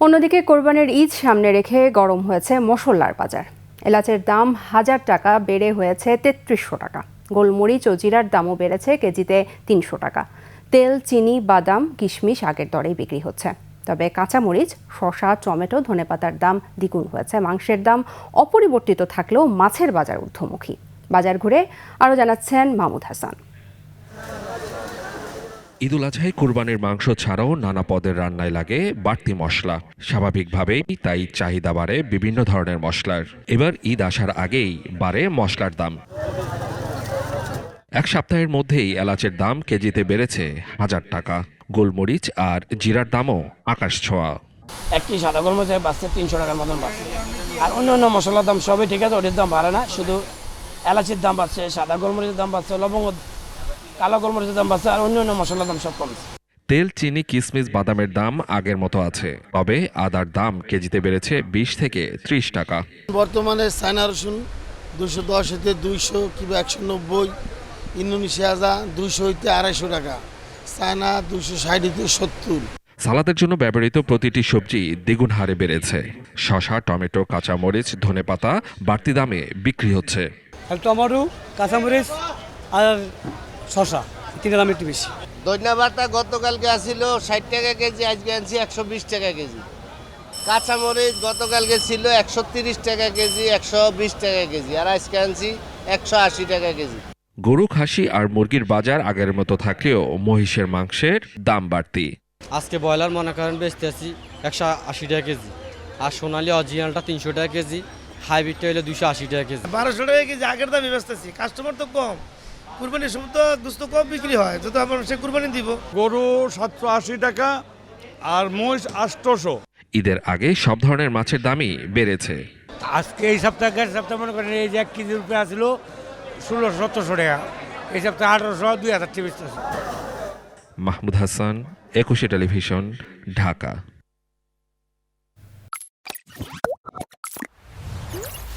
অন্যদিকে কোরবানির ঈদ সামনে রেখে গরম হয়েছে মশলার বাজার। এলাচের দাম হাজার টাকা, বেড়ে হয়েছে তেত্রিশশো টাকা। গোলমরিচ ও জিরার দামও বেড়েছে কেজিতে তিনশো টাকা। তেল, চিনি, বাদাম, কিশমিশ আগের দরেই বিক্রি হচ্ছে। তবে কাঁচামরিচ, শসা, টমেটো, ধনেপাতার দাম দ্বিগুণ হয়েছে। মাংসের দাম অপরিবর্তিত থাকলেও মাছের বাজার ঊর্ধ্বমুখী। বাজার ঘুরে আরও জানাচ্ছেন মাহমুদ হাসান। ঈদুল আজহায় কুরবানির মাংস ছাড়াও নানা পদের রান্নায় লাগে বাড়তি মশলা। স্বাভাবিকভাবেই তাই চাহিদা বাড়ে বিভিন্ন ধরনের মশলার। এবার ঈদ আসার আগেই বাড়ে মশলার দাম। এক সপ্তাহের মধ্যেই এলাচের দাম কেজিতে বেড়েছে হাজার টাকা। গোলমরিচ আর জিরার দামও আকাশ ছোঁয়া। একটি সাদা গোলমরিচের বাচ্চা তিনশো টাকার মতন বাড়ছে আর অন্য অন্য মশলার দাম সবই ঠিক আছে, ওটির দাম বাড়ে না। শুধু এলাচির দাম বাড়ছে, সাদা গোলমরিচের দাম বাড়ছে, লবঙ্গ কালো গোলমরিচের দাম বাড়ছে আর অন্য অন্য মশলার দাম সব কমছে। তেল চিনি কিশমিশ বাদামের দাম আগের মতো আছে। তবে আদার দাম কেজিতে বেড়েছে বিশ থেকে ত্রিশ টাকা। বর্তমানে চায়না রসুন দুশো দশ হইতে দুইশো কিংবা একশো নব্বই ইন্দোনেশিয়া যা দুইশো হইতে আড়াইশো টাকা চায়না দুশো ষাট হইতে সত্তর। সালাদের জন্য ব্যবহৃত প্রতিটি সবজি দ্বিগুণ হারে বেড়েছে। শসা টমেটো কাঁচামরিচ ধনেপাতা বাড়তি দামে বিক্রি হচ্ছে। টমেটো কাঁচামরিচ আর শসা তিনটা দাম একটু বেশি। ধনিয়া পাতা গতকালকে আসিল ষাট টাকা কেজি আজকে আনছি একশো বিশ টাকা কেজি। কাঁচামরিচ গতকালকে ছিল একশো তিরিশ টাকা কেজি একশো বিশ টাকা কেজি আর আজকে আনছি একশো আশি টাকা কেজি। গরু খাসি আর মুরগির বাজার আগের মতো থাকলেও মহিষের মাংসের দাম বাড়তি। আজকে ব্রয়লার মনে করেন বেচতে আছি একশো আশি টাকা কেজি আর সোনালি অরিজিনালটা তিনশো টাকা কেজি হাইব্রিডটা হলে দুশো আশি টাকা কেজি। বারোশো টাকা কেজি আগের দামে বেচতেছি কাস্টমার তো কম। কুরবানির সময় তো গুস্ত কম বিক্রি হয় যত আমরা সে কুরবানি দিব। গরু সাতশো আশি টাকা আর মহিষ আষ্টশো ঈদের আগে সব ধরনের মাছের দামই বেড়েছে। আজকে এই সপ্তাহে গেছে সপ্তাহ মনে করেন এই যে এক কেজি রুপে আসলো ষোলোশো সতেরোশো টাকা। এই সপ্তাহে আঠারোশো দুই হাজার টিভিস মাহমুদ হাসান একুশে টেলিভিশন ঢাকা।